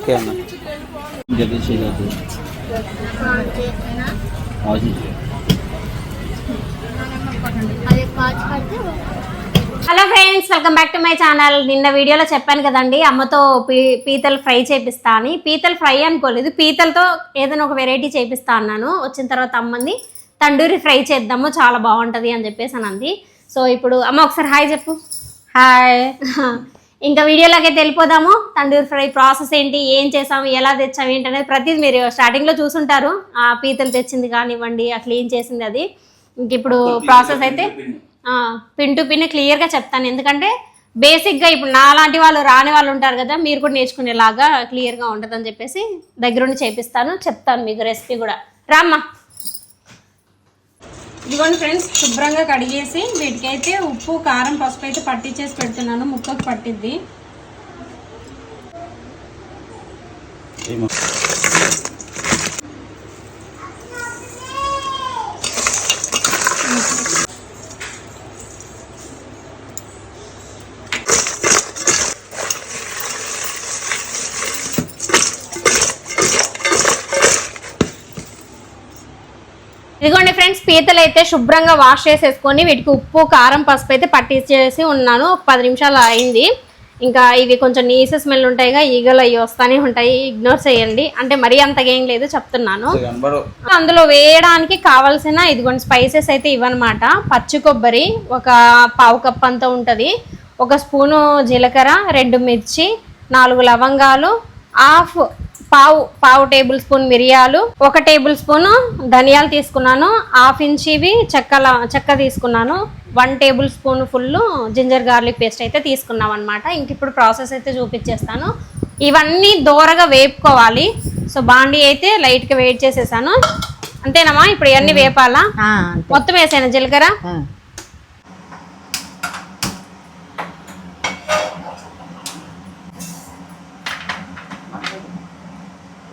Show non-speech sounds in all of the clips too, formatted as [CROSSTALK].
Okay అన్న. Hello friends welcome back to my channel. నిన్న వీడియోలో చెప్పాను కదండి అమ్మతో పీ పీతలు ఫ్రై చేపిస్తా అని. పీతలు ఫ్రై అనుకోలేదు. పీతలతో ఏదైనా ఒక వెరైటీ చేపిస్తా అన్నాను. వచ్చిన తర్వాత అమ్మంది తండూరి ఫ్రై చేద్దాము చాలా బాగుంటుంది అని చెప్పేసి అనంది సో ఇప్పుడు అమ్మ ఒకసారి హాయ్ చెప్పు. హాయ్. [LAUGHS] ఇంకా వీడియోలోకి అయితే వెళ్ళిపోదాము. తండూరి ఫ్రై ప్రాసెస్ ఏంటి ఏం చేసాము ఎలా తెచ్చాము ఏంటి అనేది ప్రతిదీ మీరు స్టార్టింగ్లో చూసుంటారు. ఆ పీతలు తెచ్చింది కానివ్వండి ఆ క్లీన్ చేసింది అది. ఇంక ఇప్పుడు ప్రాసెస్ అయితే పిన్ టు పిన్ క్లియర్గా చెప్తాను. ఎందుకంటే బేసిక్గా ఇప్పుడు నాలాంటి వాళ్ళు రాని వాళ్ళు ఉంటారు కదా మీరు కూడా నేర్చుకునేలాగా క్లియర్గా ఉంటుందని చెప్పేసి దగ్గరుండి చేపిస్తాను చెప్తాను మీకు రెసిపీ కూడా. రామ్మా. ఇదిగోండి ఫ్రెండ్స్ శుభ్రంగా కడిగేసి వీటికైతే ఉప్పు కారం పసుపు అయితే పట్టించేసి పెడుతున్నాను. ముక్కకు పట్టిద్ది ఏమో ఇదిగోండి ఫ్రెండ్స్ పీతలు అయితే శుభ్రంగా వాష్ చేసేసుకొని వీటికి ఉప్పు కారం పసుపు అయితే పట్టించేసి ఉన్నాను. ఒక పది నిమిషాలు అయింది. ఇంకా ఇవి కొంచెం నీస స్మెల్ ఉంటాయిగా ఈగలు అవి వస్తానే ఉంటాయి. ఇగ్నోర్ చేయండి. అంటే మరీ అంతగా ఏం లేదు చెప్తున్నాను. అందులో వేయడానికి కావాల్సిన ఇదిగోండి స్పైసెస్ అయితే ఇవన్నమాట పచ్చి కొబ్బరి ఒక పావు కప్ అంతా ఉంటుంది. ఒక స్పూను జీలకర్ర రెండు మిర్చి నాలుగు లవంగాలు హాఫ్ పావు పావు టేబుల్ స్పూన్ మిరియాలు ఒక టేబుల్ స్పూన్ ధనియాలు తీసుకున్నాను హాఫ్ ఇంచ్ ఇవి చెక్క ల- చెక్క తీసుకున్నాను one tablespoon full ginger garlic paste అయితే తీసుకున్నాం అనమాట ఇంక ఇప్పుడు ప్రాసెస్ అయితే చూపించేస్తాను. ఇవన్నీ దోరగా వేపుకోవాలి. సో బాండీ అయితే లైట్గా వెయిట్ చేసేసాను. అంతేనమ్మా? ఇప్పుడు ఇవన్నీ వేపాలా. మొత్తం వేసాను జీలకర్ర?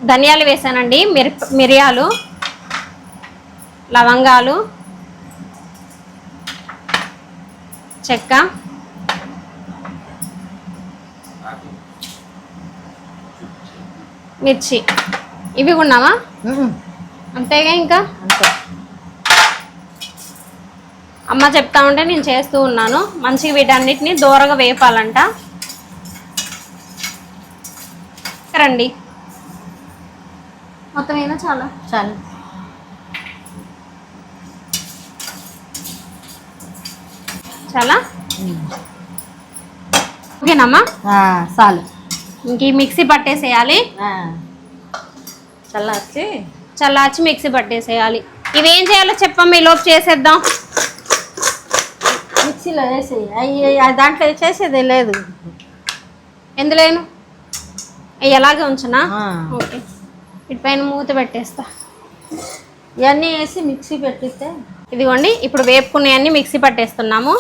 ధనియాలు వేసానండి మిర మిరియాలు లవంగాలు చెక్క మిర్చి. ఇవి ఉన్నావా అంతేగా ఇంకా? అమ్మ చెప్తా ఉంటే నేను చేస్తూ ఉన్నాను. మంచిగా వీటన్నిటిని దూరగా వేపాలంట. రండి. మొత్తం అయినా చాలా. చాలు? చాలా. ఓకేనమ్మా? ఆ, చాలు. ఇంక ఈ మిక్సీ పట్టేసేయాలి. ఆ. చల్లార్చి? చల్లార్చి మిక్సీ పట్టేసేయాలి. ఇవేం చేయాలో చెప్పమ్మా ఈ లోపు చేసేద్దాం. మిక్సీలో వేసి అయ్యి ఆ దాంట్లో చేసేది లేదు. ఎందులోను? ఎలాగే ఉంచనా? ఆ. ఓకే. ఇటుపైన మూత పెట్టేస్తా. ఇవన్నీ వేసి మిక్సీ పెట్టిస్తే ఇదిగోండి ఇప్పుడు వేపుకునేవన్నీ మిక్సీ పట్టేస్తున్నాము.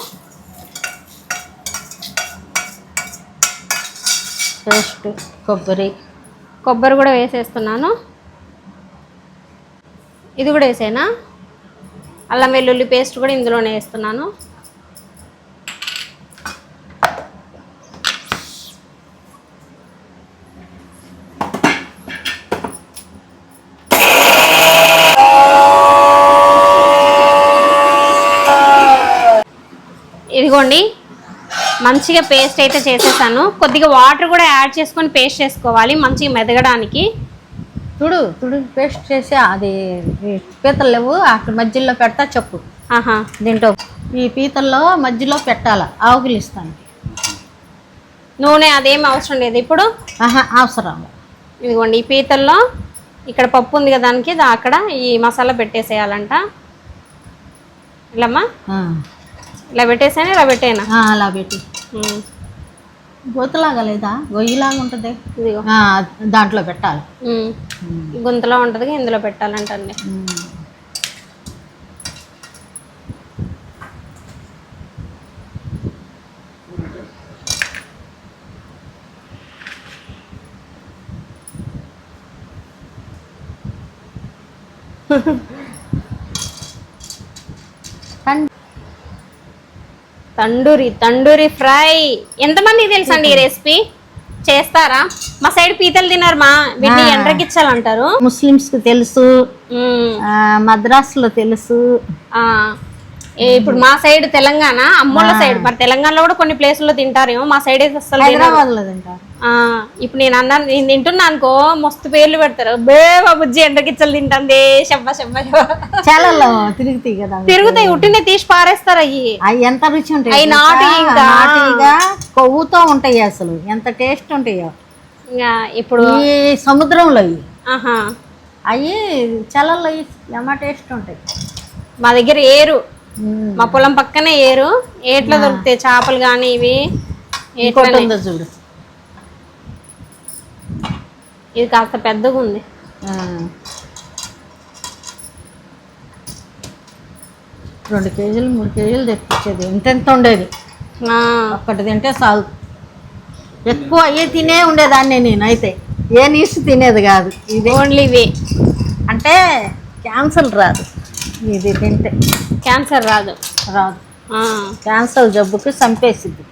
పేస్ట్ కొబ్బరి. కొబ్బరి కూడా వేసేస్తున్నాను. ఇది కూడా వేసేనా? అల్లం వెల్లుల్లి పేస్ట్ కూడా ఇందులోనే వేస్తున్నాను. ఇదిగోండి. మంచిగా పేస్ట్ అయితే చేసేసాను. కొద్దిగా వాటర్ కూడా యాడ్ చేసుకొని పేస్ట్ చేసుకోవాలి మంచిగా మెదగడానికి. తుడు తుడు పేస్ట్ చేసి. అది పీతలు లేవు. అక్కడ మధ్యలో పెడతా చెప్పు. ఆహా. దీంట్లో ఈ పీతల్లో మధ్యలో పెట్టాల. ఆవుకులు ఇస్తాను. నూనె అదేం అవసరం లేదు. ఇప్పుడు ఆహా అవసరం. ఇదిగోండి ఈ పీతల్లో ఇక్కడ పప్పు ఉంది కదా దానికి అక్కడ ఈ మసాలా పెట్టేసేయాలంట. ఇలామ్మా. ఇలా పెట్టేసాను ఇలా పెట్టేనా అలా పెట్టి గోతులాగా లేదా? గొయ్యిలాగా ఉంటుంది. దాంట్లో పెట్టాలి. గుంతలో ఉంటుంది ఇందులో పెట్టాలంటండి ఉమ్. [LAUGHS] తండూరి తండూరి ఫ్రై. ఎంతమందికి తెలుసండి ఈ రెసిపీ? చేస్తారా? మా సైడ్ పీతలు తినరు మా వీటిని. ఎండ్రకిచ్చాలంటారు. ముస్లిమ్స్కి తెలుసు. ఉమ్, ఆ, మద్రాసులో తెలుసు. ఇప్పుడు మా సైడ్ తెలంగాణ అమ్మోళ్ళ సైడ్. మరి తెలంగాణలో కూడా కొన్ని ప్లేసుల్లో తింటారేమో మా సైడ్ అయితే అసలు. హైదరాబాద్లో తింటారు. ఇప్పుడు నేను అన్నాను నేను తింటున్నా అనుకో మస్తు పేర్లు పెడతారు. బే మా బుజ్జి ఎండ్రకిచ్చలు తింటుంది శబ్బ శబ్బ చాలా తిరుగుతాయి కదా తిరుగుతాయి ఉట్టినే తీసి పారేస్తారు అయ్యి. అవి ఎంత రుచి ఉంటాయి అవి. నాటుగా కొవ్వుతో ఉంటాయి అసలు. ఎంత టేస్ట్ ఉంటాయో. ఇంకా ఇప్పుడు ఈ సముద్రంలో అవి. చలల్లో ఎమ టేస్ట్ ఉంటాయి? మా దగ్గర ఏరు. మా పొలం పక్కనే ఏరు. ఏట్లో దొరుకుతాయి చేపలు కానీ ఇవి. చూడు. ఇది కాస్త పెద్దగా ఉంది. రెండు కేజీలు మూడు కేజీలు తెప్పించేది. ఇంతెంత ఉండేది? ఒక్కటి తింటే చాలు. ఎక్కువ అయ్యే తినే ఉండేదాన్ని నేనైతే. ఏ నీసు తినేది కాదు. ఇది. ఓన్లీ ఇవి. అంటే క్యాన్సర్ రాదు. ఇది తింటే. క్యాన్సర్ రాదు. రాదు. క్యాన్సర్ జబ్బుకి చంపేసిద్ది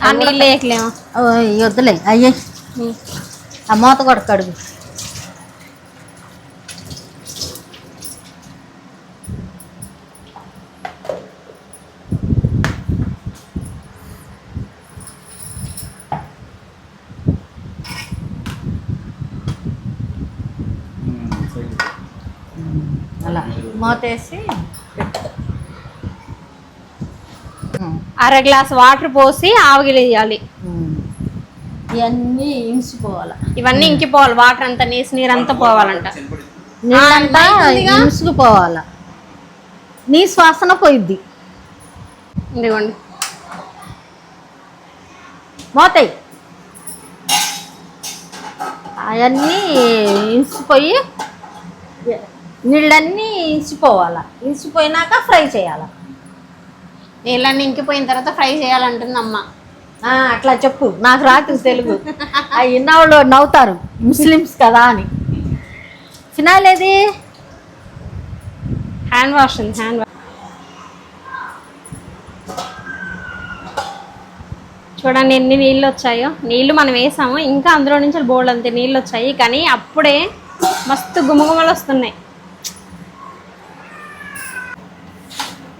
ఆ నీళ్ళు వేయట్లేము ఓ, ఈ వద్దులే అయ్యే ఆ మూత కూడా కడుగు అలా మూత వేసి ఉమ్. అర గ్లాస్ వాటర్ పోసి ఆవగిలియాలి. ఇవన్నీ ఇంచిపోవాలి ఇవన్నీ ఇంకిపోవాలి. వాటర్ అంతా నీసు నీరు అంతా పోవాలంట. నీళ్ళంతా? ఇంచుకుపోవాలి నీ శ్వాసన పోయిద్ది. ఇదిగోండి. మోతాయి అవన్నీ ఇంచిపోయి నీళ్ళన్నీ ఇంచిపోవాలి ఇంచిపోయినాక ఫ్రై చేయాలి. నీళ్ళన్నీ ఇంకిపోయిన తర్వాత ఫ్రై చేయాలంటుంది అమ్మ ఆ, అట్లా చెప్పు. నాకు రాదు తెలుగు. ఆ ఇన్నవాళ్ళు నవ్వుతారు. ముస్లిమ్స్ కదా అని. ఫినాయిల్ ఏది? హ్యాండ్ వాష్ ఉంది హ్యాండ్ వాష్ చూడండి ఎన్ని నీళ్ళు వచ్చాయో. నీళ్ళు మనం వేసాము. ఇంకా అందులో నుంచి బోల్డ్ అంతే నీళ్ళు వచ్చాయి. కానీ అప్పుడే మస్తు గుమగుమలు వస్తున్నాయి.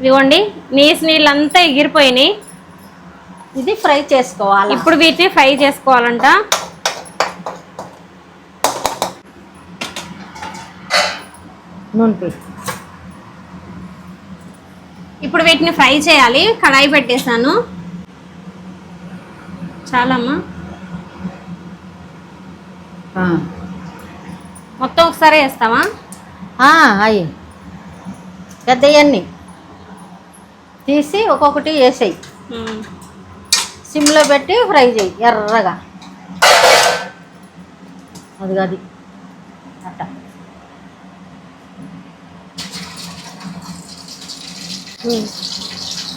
ఇదిగోండి నీసు నీళ్ళు అంతా ఎగిరిపోయినాయి. ఇది ఫ్రై చేసుకోవాలి? ఇప్పుడు వీటిని ఫ్రై చేసుకోవాలంట. నూనె ఇప్పుడు వీటిని ఫ్రై చేయాలి కడాయి పెట్టేశాను. చాలమ్మా. మొత్తం ఒకసారి వేస్తావా? అయ్యి. పెద్దవన్నీ తీసి ఒక్కొక్కటి వేసేయి. సిమ్లో పెట్టి ఫ్రై చేయి ఎర్రగా. అది అది అట్ట.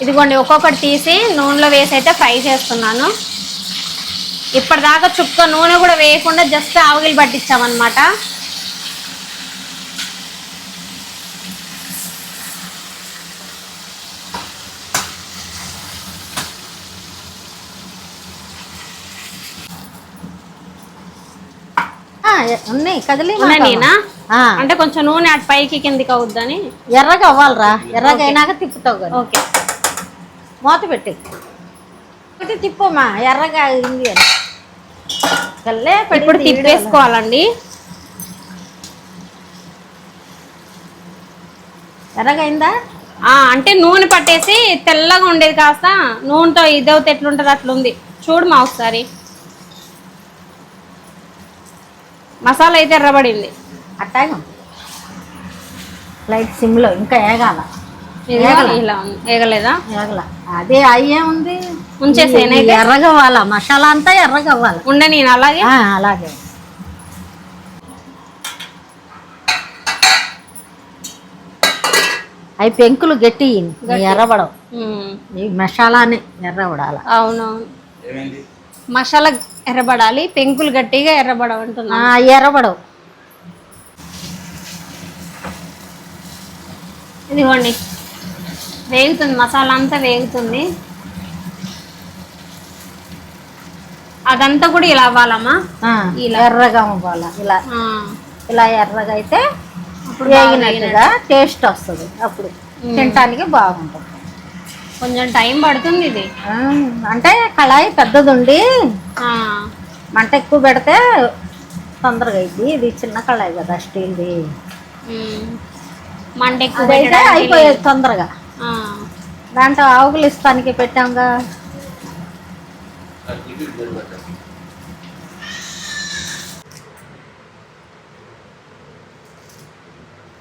ఇదిగోండి ఒక్కొక్కటి తీసి నూనెలో వేసి అయితే ఫ్రై చేస్తున్నాను. ఇప్పటిదాకా చుక్క నూనె కూడా వేయకుండా జస్ట్ ఆవగిలి పట్టించామన్నమాట. ఉన్నాయి కదిలి అంటే కొంచెం నూనె అటు పైకి కిందికి అవుద్దని. ఎర్రగా అవ్వాలిరా. ఎర్రగా అయినాక తిప్పుతావు ఓకే. మూత పెట్టి. ఒకటి తిప్పమ్మా ఎర్రగా అయింది అని. కల్లే ఇప్పుడు. తిప్పేసుకోవాలండి. ఎర్రగా అయిందా? ఆ, అంటే నూనె పట్టేసి తెల్లగా ఉండేది కాస్త నూనెతో ఇదవుతే ఎట్లుంటుంది అట్లుంది. చూడు మా ఒకసారి. మసాలా అయితే ఎర్రబడింది. అట్టాగా? లైట్ సిమ్లో ఇంకా ఏగాల. ఇలా ఉంది. ఏగలేదా? ఏగల. అదే అయ్యే ఉంది. ఉంచేసేనా ఇది అయితే? ఎర్రగా అవ్వాలా మసాలా అంతా ఎర్రగా అవ్వాలి ఉండే నేను అలాగే? ఆ, అలాగే. అవి పెంకులు గట్టి ఎర్రబడవు. ఈ మసాలానే ఎర్రబడాల. అవునవును. మసాలా ఎర్రబడాలి పెంకులు గట్టిగా ఎర్రబడవంటున్నా ఎర్రబడవు. ఇదిగోండి వేగుతుంది మసాలా అంతా వేగుతుంది. అదంతా కూడా ఇలా అవ్వాలమ్మా? ఇలా. ఎర్రగా అవ్వాలి ఇలా. ఇలా ఎర్రగా అయితే వేగినట్టుగా టేస్ట్ వస్తుంది అప్పుడు. తినటానికి బాగుంటుంది. కొంచెం టైం పడుతుంది ఇది. అంటే కళాయి పెద్దది ఉండి మంట ఎక్కువ పెడితే తొందరగా అయింది ఇది చిన్న కళాయి కదా స్టీల్ది. మంట ఎక్కువ అయిపోయేది తొందరగా. దాంట్లో ఆవుగులు ఇస్తానికి పెట్టాంగా.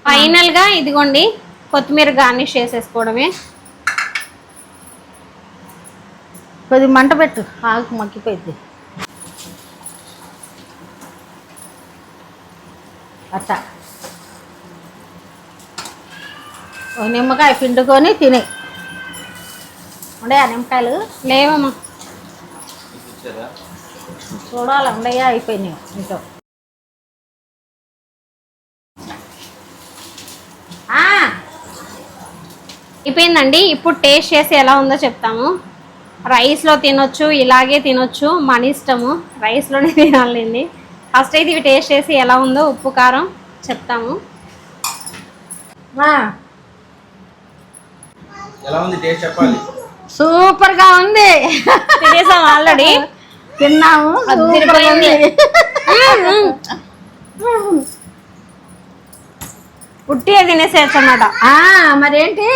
ఫైనల్గా ఇదిగోండి కొత్తిమీర గార్నిష్ చేసేసుకోవడమే. కొద్ది మంట పెట్టు. ఆకు మగ్గిపోయింది అట్ట. ఒక నిమ్మకాయ పిండుకొని తినే. ఉండయా నిమ్మకాయలు? లేవమ్మా. చూడాలి ఉండయా? అయిపోయినాయి ఇంట్లో. అయిపోయిందండి. ఇప్పుడు టేస్ట్ చేసి ఎలా ఉందో చెప్తాము. రైస్లో తినొచ్చు ఇలాగే తినొచ్చు మన ఇష్టము. రైస్లోనే [LAUGHS] తినాలండి. ఫస్ట్ అయితే ఇవి టేస్ట్ చేసి ఎలా ఉందో ఉప్పు కారం చెప్తాము. ఆ, ఎలా ఉంది టేస్ట్ చెప్పాలి? సూపర్గా ఉంది. తినేసాం ఆల్రెడీ? తిన్నాము ఉట్టిగా తినేసేయచ్చు అన్నమాట. ఆ, మరేంటి?